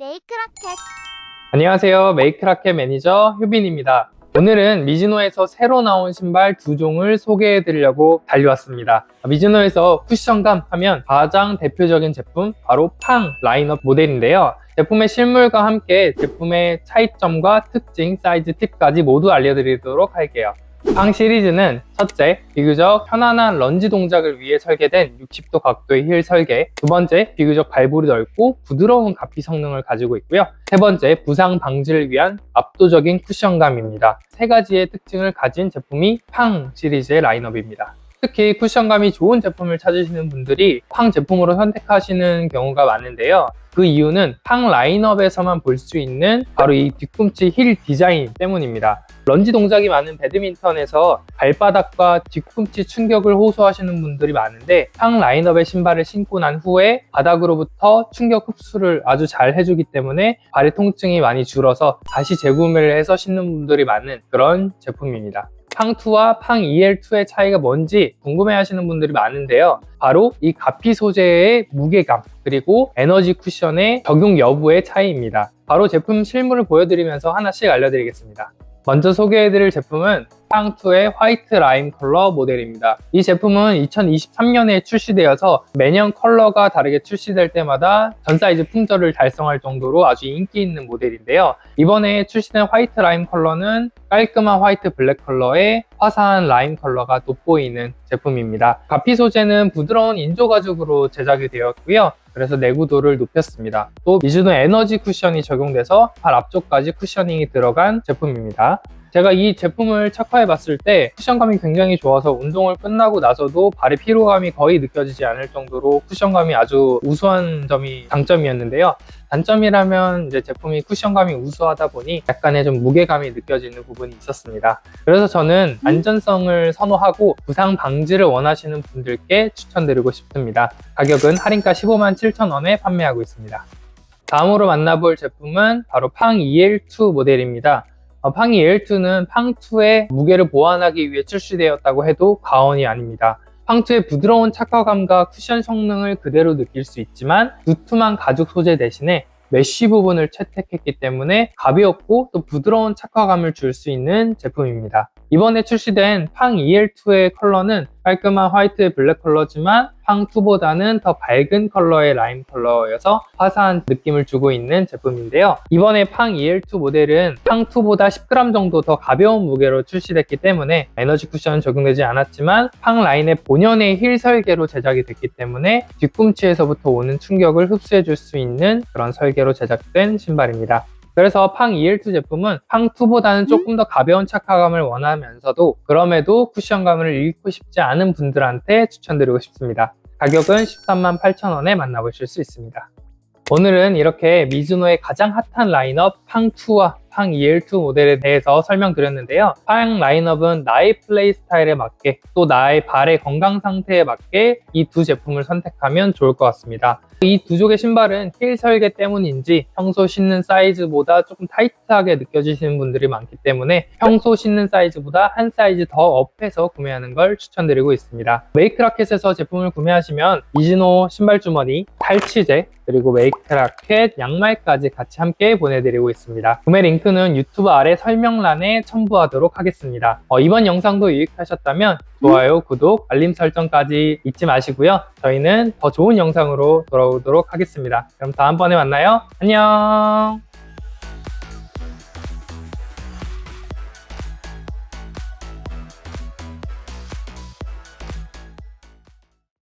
메이크라켓 안녕하세요. 메이크라켓 매니저 효빈입니다. 오늘은 미즈노에서 새로 나온 신발 두 종을 소개해 드리려고 달려왔습니다. 미즈노에서 쿠션감 하면 가장 대표적인 제품 바로 팡 라인업 모델인데요. 제품의 실물과 함께 제품의 차이점과 특징, 사이즈 팁까지 모두 알려드리도록 할게요. 팡 시리즈는 첫째, 비교적 편안한 런지 동작을 위해 설계된 60도 각도의 힐 설계. 두 번째, 비교적 발볼이 넓고 부드러운 가피 성능을 가지고 있고요. 세 번째, 부상 방지를 위한 압도적인 쿠션감입니다. 세 가지의 특징을 가진 제품이 팡 시리즈의 라인업입니다 특히 쿠션감이 좋은 제품을 찾으시는 분들이 팡 제품으로 선택하시는 경우가 많은데요. 그 이유는 팡 라인업에서만 볼 수 있는 바로 이 뒤꿈치 힐 디자인 때문입니다. 런지 동작이 많은 배드민턴에서 발바닥과 뒤꿈치 충격을 호소하시는 분들이 많은데 팡 라인업의 신발을 신고 난 후에 바닥으로부터 충격 흡수를 아주 잘 해주기 때문에 발의 통증이 많이 줄어서 다시 재구매를 해서 신는 분들이 많은 그런 제품입니다. 팡2와 팡2L2의 차이가 뭔지 궁금해 하시는 분들이 많은데요. 바로 이 가피 소재의 무게감, 그리고 에너지 쿠션의 적용 여부의 차이입니다. 바로 제품 실물을 보여드리면서 하나씩 알려드리겠습니다. 먼저 소개해드릴 제품은 팡2의 화이트 라임 컬러 모델입니다. 이 제품은 2023년에 출시되어서 매년 컬러가 다르게 출시될 때마다 전 사이즈 품절을 달성할 정도로 아주 인기 있는 모델인데요. 이번에 출시된 화이트 라임 컬러는 깔끔한 화이트 블랙 컬러에 화사한 라임 컬러가 돋보이는 제품입니다. 가피 소재는 부드러운 인조 가죽으로 제작이 되었고요. 그래서 내구도를 높였습니다. 또 미즈노 에너지 쿠션이 적용돼서 발 앞쪽까지 쿠셔닝이 들어간 제품입니다. 제가 이 제품을 착화해 봤을 때 쿠션감이 굉장히 좋아서 운동을 끝나고 나서도 발의 피로감이 거의 느껴지지 않을 정도로 쿠션감이 아주 우수한 점이 장점이었는데요. 단점이라면 이제 제품이 쿠션감이 우수하다 보니 약간의 좀 무게감이 느껴지는 부분이 있었습니다. 그래서 저는 안전성을 선호하고 부상 방지를 원하시는 분들께 추천드리고 싶습니다. 가격은 할인가 15만 7천 원에 판매하고 있습니다. 다음으로 만나볼 제품은 바로 팡 EL2 모델입니다. 어, 팡 EL2는 팡2의 무게를 보완하기 위해 출시되었다고 해도 과언이 아닙니다. 팡2의 부드러운 착화감과 쿠션 성능을 그대로 느낄 수 있지만 두툼한 가죽 소재 대신에 메쉬 부분을 채택했기 때문에 가볍고 또 부드러운 착화감을 줄 수 있는 제품입니다. 이번에 출시된 팡 EL2의 컬러는 깔끔한 화이트 블랙 컬러지만 팡2보다는 더 밝은 컬러의 라임 컬러여서 화사한 느낌을 주고 있는 제품인데요. 이번에 팡 EL2 모델은 팡2보다 10g 정도 더 가벼운 무게로 출시됐기 때문에 에너지 쿠션은 적용되지 않았지만 팡 라인의 본연의 힐 설계로 제작이 됐기 때문에 뒤꿈치에서부터 오는 충격을 흡수해 줄 수 있는 그런 설계로 제작된 신발입니다. 그래서 팡 EL2 제품은 팡 2보다는 조금 더 가벼운 착화감을 원하면서도 그럼에도 쿠션감을 잃고 싶지 않은 분들한테 추천드리고 싶습니다. 가격은 13만 8천원에 만나보실 수 있습니다. 오늘은 이렇게 미즈노의 가장 핫한 라인업 팡2와 팡 EL2 모델에 대해서 설명드렸는데요. 팡 라인업은 나의 플레이 스타일에 맞게 또 나의 발의 건강 상태에 맞게 이 두 제품을 선택하면 좋을 것 같습니다. 이 두 족의 신발은 힐 설계 때문인지 평소 신는 사이즈보다 조금 타이트하게 느껴지시는 분들이 많기 때문에 평소 신는 사이즈보다 한 사이즈 더 업해서 구매하는 걸 추천드리고 있습니다. 메이크라켓에서 제품을 구매하시면 이즈노 신발 주머니, 탈취제, 그리고 메이크라켓, 양말까지 같이 함께 보내드리고 있습니다. 구매 링크는 유튜브 아래 설명란에 첨부하도록 하겠습니다. 어, 이번 영상도 유익하셨다면 좋아요, 구독, 알림 설정까지 잊지 마시고요. 저희는 더 좋은 영상으로 돌아오도록 하겠습니다. 그럼 다음번에 만나요. 안녕!